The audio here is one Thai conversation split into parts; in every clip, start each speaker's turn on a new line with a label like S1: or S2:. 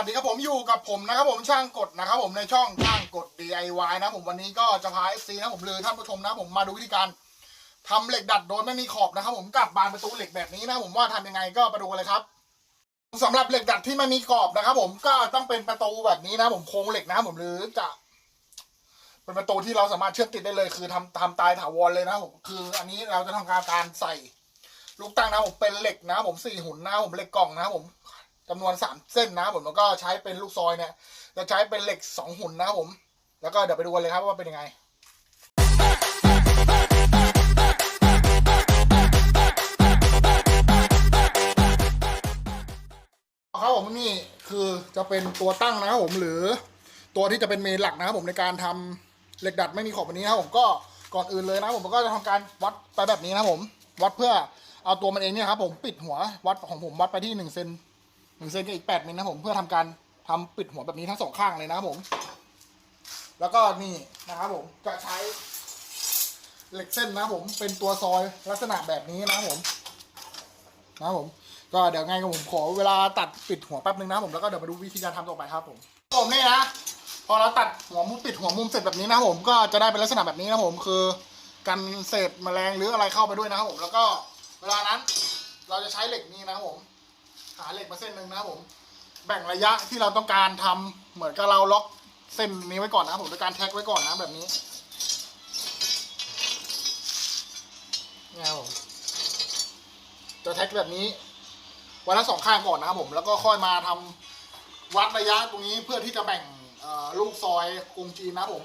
S1: วัสดีครับผมอยู่กับผมนะครับผมช่างกดนะครับผมในช่องช่างกด DIY นะผมวันนี้ก็จะพา FC นะผมเลยท่านผู้ชมนะผมมาดูวิธีการทำเหล็กดัดโดยไม่มีขอบนะครับผมกับบานประตูเหล็กแบบนี้นะผมว่าทำยังไงก็ไปดูกันเลยครับสำหรับเหล็กดัดที่ไม่มีขอบนะครับผมก็ต้องเป็นประตูแบบนี้นะผมโครงเหล็กนะครับผมหรือจะ เป็นประตูที่เราสามารถเชื่อมติดได้เลย คือทำทำตายถาวรเลยนะผมคืออันนี้เราจะทำการการใส่ลูกตั้งนะผมเป็นเหล็กนะผมสี่หุ่นนะผมเหล็กกล่องนะผม จำนวนสามเส้นนะครับผมแล้วก็ใช้เป็นลูกซอยเนี่ยจะใช้เป็นเหล็กสองหุ่นนะครับผม แล้วก็เดี๋ยวไปดูกันเลยครับว่าเป็นยังไงครับผมนี่คือจะเป็นตัวตั้งนะครับผมหรือตัวที่จะเป็นเมนหลักนะครับผมในการทำเหล็กดัดไม่มีขอบแบบนี้นะครับผมก็ก่อนอื่นเลยนะครับผมก็จะทำการวัดไปแบบนี้นะผม วัดเพื่อเอาตัวมันเองเนี่ยครับผมปิดหัววัดของผมวัดไปที่หนึ่งเซน หนึ่งเซนกับอีกแปดมิลนะผมเพื่อทำการทำปิดหัวแบบนี้ทั้งสองข้างเลยนะครับผม แล้วก็นี่นะครับผมจะใช้เหล็กเส้นนะครับผมเป็นตัวซอยลักษณะแบบนี้นะครับผม นะครับผม ก็เดี๋ยวไงก็ผมขอเวลาตัดปิดหัวแป๊บนึงนะครับผมแล้วก็เดี๋ยวมาดูวิธีการทำต่อไปครับผมผมนี่นะพอเราตัดหัวมุมปิดหัวมุมเสร็จแบบนี้นะครับผมก็จะได้เป็นลักษณะแบบนี้นะครับผมคือกันเศษแมลงหรืออะไรเข้าไปด้วยนะครับผมแล้วก็เวลานั้นเราจะใช้เหล็กนี้นะครับผม หาเหล็กมาเส้นหนึ่งนะครับผม แบ่งระยะที่เราต้องการทำเหมือนกับเราล็อกเส้นนี้ไว้ก่อนนะผมโดยการแท็กไว้ก่อนนะแบบนี้เนี่ยผมจะแท็กแบบนี้ไว้ทั้งสองข้างก่อนนะครับผม แล้วก็ค่อยมาทำวัดระยะตรงนี้เพื่อที่จะแบ่งลูกซอยกรุงจีนนะผม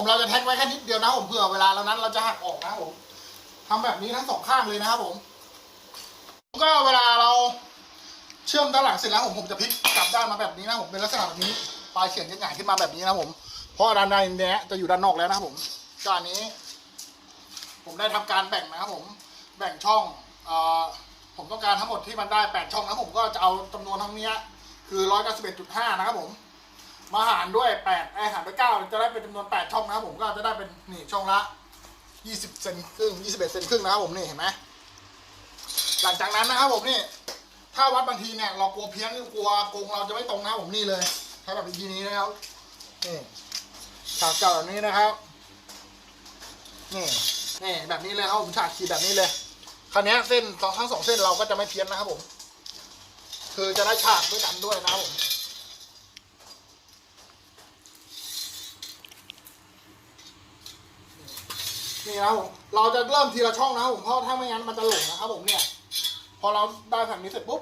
S1: ผมเราจะแท็กไว้แค่นิดเดียวนะผมเผื่อเวลาเรานั้นเราจะหักออกนะผมทำแบบนี้ทั้งสองข้างเลยนะครับผมก็เวลาเราเชื่อมด้านหลังเสร็จแล้วผมผมจะพลิกกลับด้านมาแบบนี้นะผมเป็นลักษณะแบบนี้ปลายเฉียงจะหงายขึ้นมาแบบนี้นะผม เพราะด้านในเนี้ยจะอยู่ด้านนอกแล้วนะครับผมก็อันนี้ ผมได้ทำการแบ่งนะครับผมแบ่งช่องเอ่อผมต้องการทั้งหมดที่มันได้แปดช่องนะผมก็จะเอาจำนวนทั้งนี้คือร้อยเก้าสิบเอ็ดจุดห้านะครับผม มาหารด้วยแปดไอหารด้วยเก้าจะได้เป็นจำนวนแปดช่องนะครับผมก็จะได้เป็นนี่ช่องละยี่สิบเซนครึ่งยี่สิบเอ็ดเซนครึ่งนะครับผมนี่เห็นไหมหลังจากนั้นนะครับผมนี่ถ้าวัดบางทีเนี่ยเรากลัวเพี้ยนกลัวโกงเราจะไม่ตรงนะครับผมนี่เลยใช้แบบวิธีนี้นะครับนี่ฉากเก่าแบบนี้นะครับนี่นี่แบบนี้เลยครับผมฉากขีดแบบนี้เลยคราวนี้เส้นสองทั้งสองเส้นเราก็จะไม่เพี้ยนนะครับผม คือจะได้ฉากด้วยกันด้วยนะครับผม นี่นะผมเราจะเริ่มทีละช่องนะผมเพราะถ้าไม่งั้นมันจะหลงนะครับผมเนี่ย พอเราได้แผ่นนี้เสร็จปุ๊บ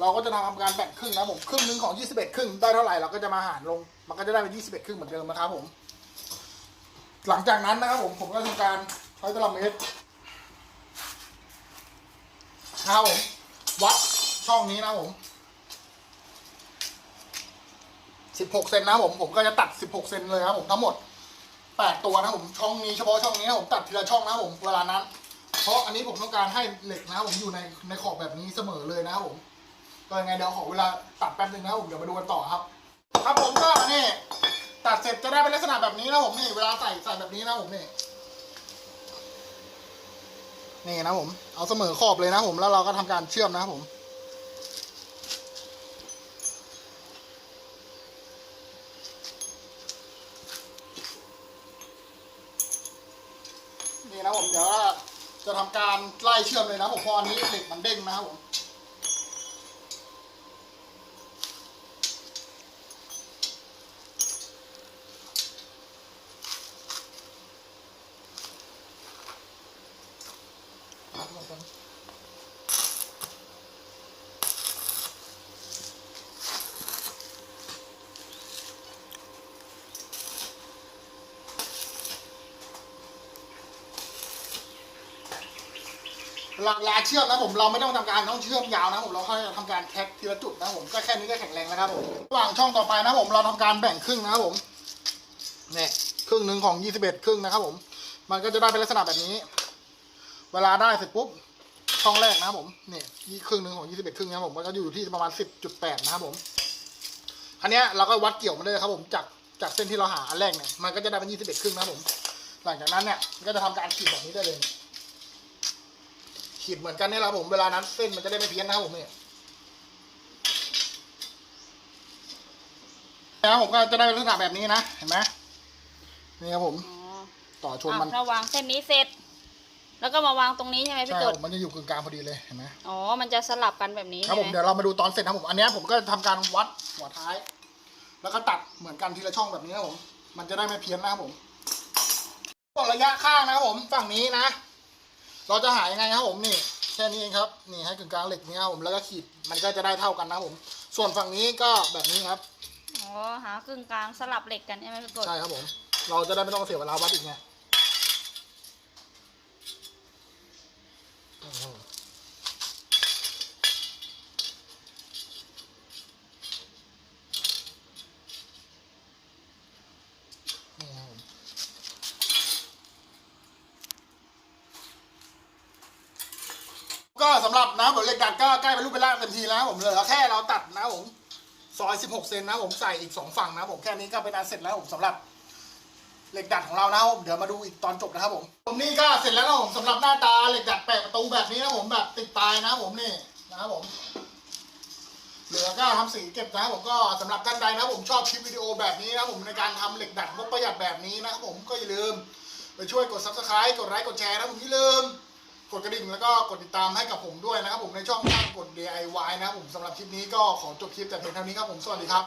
S1: เราก็จะทำการแบ่งครึ่งนะผมครึ่งหนึ่งของ 21 ครึ่งได้เท่าไหร่เราก็จะมาหารลง มันก็จะได้เป็น 21 ครึ่งเหมือนเดิมนะครับผม หลังจากนั้นนะครับผมผมก็ทำการใช้ตลับเมตรนะครับผมวัดช่องนี้นะครับผม16เซนนะผมผมก็จะตัด 16เซนเลยครับผมทั้งหมด แปดตัวนะผมช่องนี้เฉพาะช่องนี้นะผมตัดทีละช่องนะผมเวลานั้น เพราะอันนี้ผมต้องการให้เหล็กนะครับผมอยู่ในในขอบแบบนี้เสมอเลยนะครับผมก็ยังไงเดี๋ยวขอเวลาตัดแป๊บนึงนะครับผมเดี๋ยวมาดูกันต่อครับ ครับผมก็นี่ตัดเสร็จจะได้เป็นลักษณะแบบนี้นะผมนี่เวลาใส่ใส่แบบนี้นะผมนี่นี่นะผม เอาเสมอขอบเลยนะผมแล้วเราก็ทำการเชื่อมนะผม นนะผมเดี๋ยวจะทำการไล่เชื่อมเลยนะผมพออันนี้เหล็กมันเด้งนะครับผมครับผม ลาเวลาเชื่อมนะผมเราไม่ต้องทำการต้องเชื่อมยาวนะผมเราค่อยทำการแท็กทีละจุดนะผมก็แค่นี้ก็แข็งแรงแล้วครับผมระหว่างช่องต่อไปนะผมเราทำการแบ่งครึ่งนะครับผมเนี่ยครึ่งหนึ่งของ21ครึ่งนะครับผม มันก็จะได้เป็นลักษณะแบบนี้ เวลาได้เสร็จปุ๊บช่องแรกนะครับผมเนี่ยยี่ครึ่งหนึ่งของ21ครึ่งนะครับผมมันก็อยู่ที่ประมาณ10.8นะครับผมอันเนี้ยเราก็วัดเกี่ยวมาเลยครับผมจากจากเส้นที่เราหาอันแรกเนี่ยมันก็จะได้เป็น21ครึ่งนะครับผม หลังจากนั้นเนี่ยมันก็จะทำการขีดแบบนี้ได้เลย ขีดเหมือนกันเนี่ยแหละครับผมเวลานั้นเส้นมันจะได้ไม่เพี้ยนนะครับผมเนี่ยแล้วผมก็จะได้ลักษณะแบบนี้นะเห็นไหมนี่ครับผม
S2: อ๋อ
S1: ต่อชน
S2: อะ
S1: มัน
S2: ถ้าวางเส้นนี้เสร็จ แล้วก็มาวางตรงนี้ใช่ไหมพี่
S1: ใช่
S2: ก
S1: ค
S2: ด
S1: รับผมมันจะอยู่กึ่งกลางพอดีเลยเห็นไหม
S2: อ๋อ มันจะสลับกันแบบนี้
S1: ครับ
S2: ใช่
S1: ผม
S2: ไหม
S1: เดี๋ยวเรามาดูตอนเสร็จนะครับผมอันเนี้ยผมก็ทำการวัดหัวท้าย แล้วก็ตัดเหมือนกันทีละช่องแบบนี้ครับผม มันจะได้ไม่เพี้ยนนะครับผมส่วนระยะข้างนะครับผมฝั่งนี้นะ เราจะหายังไงครับผมนี่แค่นี้เองครับนี่ให้กึ่งกลางเหล็กนี้ครับผมแล้วก็ขีดมันก็จะได้เท่ากันนะครับผม ส่วนฝั่งนี้ก็แบบนี้ครับ
S2: อ๋อหากึ่งกลางสลับเหล็กกันใช่ไหมพี่กด
S1: ใช่ครับผม เราจะได้ไม่ต้องเสียเวลาวัดอีกไงโอ้โหนี่ครับผม ก็สำหรับนะผมเหล็กดัดก็ใกล้เป็นรูปเป็นร่างเต็มทีแล้วผมเหลือแค่เราตัดนะผมซอย 16 เซนนะผมใส่อีก 2 ฝั่งนะผมแค่นี้ก็เป็นอันเสร็จแล้วผมสำหรับเหล็กดัดของเรานะผมเดี๋ยวมาดูอีกตอนจบนะครับผมผมนี่ก็เสร็จแล้วนะผมสำหรับหน้าตาเหล็กดัดแปะประตูแบบนี้นะผมแบบติดตายนะผมนี่นะครับผม เหลือก็ทำสีเก็บนะผมก็สำหรับท่านใดนะผมชอบคลิปวิดีโอแบบนี้นะผมในการทำเหล็กดัดงบประหยัดแบบนี้นะครับผมก็อย่าลืมไปช่วยกด subscribe กดไลค์กดแชร์นะผมอย่าลืม กดกระดิ่งแล้วก็กดติดตามให้กับผมด้วยนะครับผมในช่องทางกด DIY นะครับผมสำหรับคลิปนี้ก็ขอจบคลิปแต่เพียงเท่านี้ครับผมสวัสดีครับ